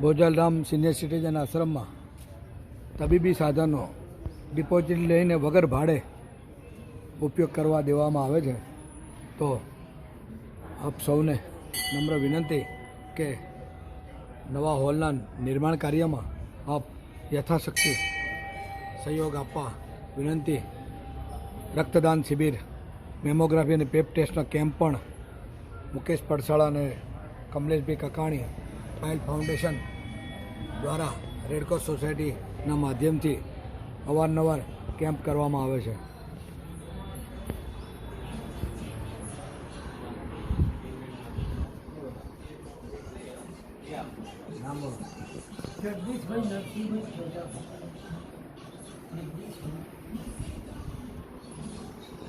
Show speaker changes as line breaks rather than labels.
Bhojalram senior citizen આશ્રમમાં તબીબી સાધનો ડિપોઝિટ લઈને વગર ભાડે ઉપયોગ કરવા દેવામાં આવે છે. તો આપ સૌને નમ્ર વિનંતી કે નવા હોલના નિર્માણ કાર્યમાં આપ યથાશક્તિ સહયોગ આપવા વિનંતી. રક્તદાન શિબિર, મેમોગ્રાફી અને પેપ ટેસ્ટનો કેમ્પ પણ મુકેશ પડસાળા અને કમલેશભાઈ કકાણી પાયલ ફાઉન્ડેશન દ્વારા રેડક્રોસ સોસાયટીના માધ્યમથી અવારનવાર કેમ્પ કરવામાં આવે છે.
જગદીશભાઈ નરસિંહભાઈ